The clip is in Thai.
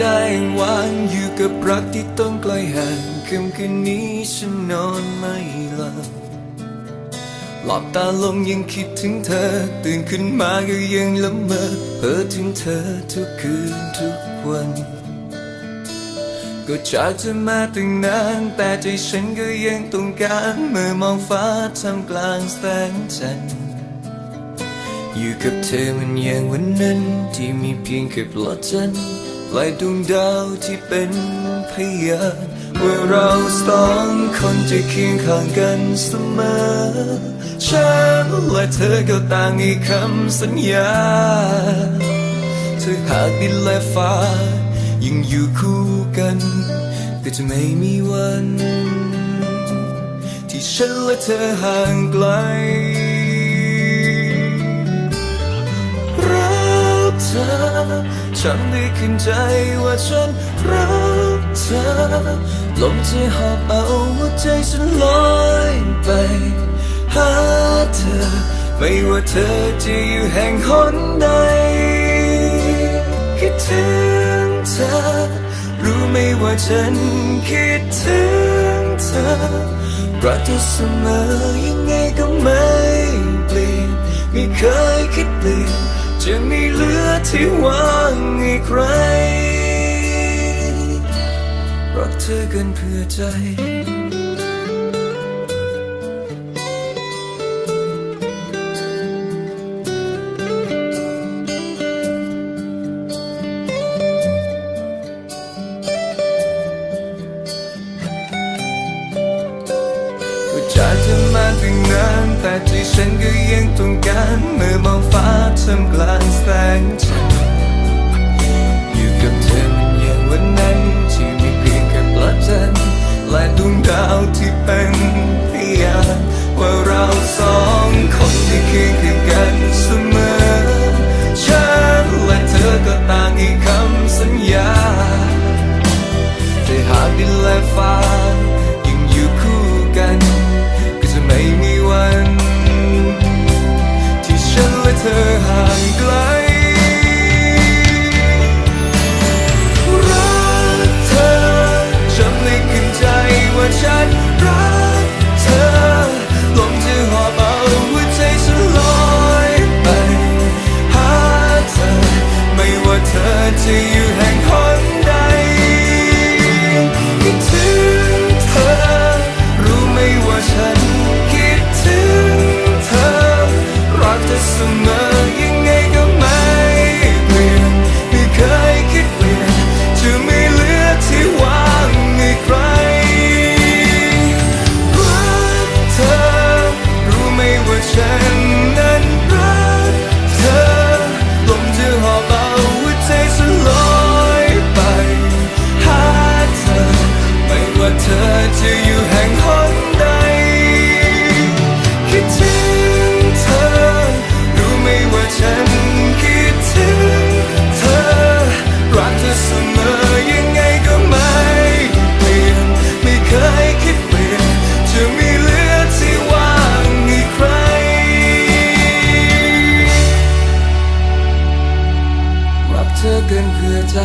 ได้วางอยู่กับรักที่ต้องไกลห่างค่ำคืนนี้ฉันนอนไม่หลับหลับตาลงยังคิดถึงเธอ ตื่นขึ้นมาก็ยังละเมอเพ้อถึงเธอทุกคืนทุกวัน ก็จากเธอมาตั้งนานแต่ใจฉันก็ยังต้องการเมื่อมองฟ้าทำกลางแสงจันทร์อยู่กับเธอมันอย่างวันนั้นที่มีเพียงแค่ปลอดจันทร์ ลายดวงดาวที่เป็นพยานว่าเราสองคนจะเคียงข้างกันเสมอ ฉันและเธอก็ต่างให้คำสัญญา เธอหากดินและฟ้า ยังอยู่คู่กัน ก็จะไม่มีวัน ที่ฉันและเธอห่างไกล อฉันได้ขึ้นใจว่าฉันรักเธอลมจะหอบเอาหัวใจฉันลอยไปหาเธอ ไม่ว่าเธอจะอยู่แห่งหนใดคิดถึงเธอ รู้ไหมว่าฉันคิดถึงเธอรักเธอเสมอยังไงก็ไม่เปลี่ยนไม่เคยคิดเปลี่ยน จะมีเหลือที่ว่างให้ใคร รักเธอเกันเพื่อใจก็จากเธอมาตั้งนานแต่ใจฉันก็ยัง ฟ้าท จะอยู่แห่งคน ธอเกินเพื่อใจ